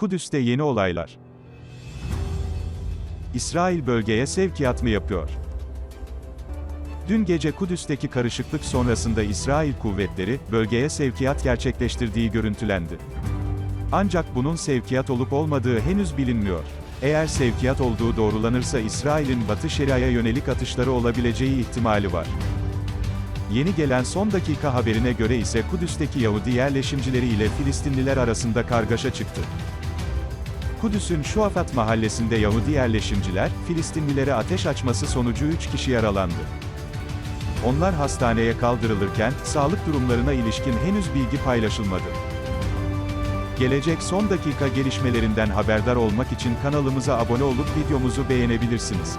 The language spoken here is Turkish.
Kudüs'te yeni olaylar. İsrail bölgeye sevkiyat mı yapıyor? Dün gece Kudüs'teki karışıklık sonrasında İsrail kuvvetleri, bölgeye sevkiyat gerçekleştirdiği görüntülendi. Ancak bunun sevkiyat olup olmadığı henüz bilinmiyor. Eğer sevkiyat olduğu doğrulanırsa İsrail'in Batı Şeria'ya yönelik atışları olabileceği ihtimali var. Yeni gelen son dakika haberine göre ise Kudüs'teki Yahudi yerleşimcileri ile Filistinliler arasında kargaşa çıktı. Kudüs'ün Şuafat mahallesinde Yahudi yerleşimciler, Filistinlilere ateş açması sonucu 3 kişi yaralandı. Onlar hastaneye kaldırılırken, sağlık durumlarına ilişkin henüz bilgi paylaşılmadı. Gelecek son dakika gelişmelerinden haberdar olmak için kanalımıza abone olup videomuzu beğenebilirsiniz.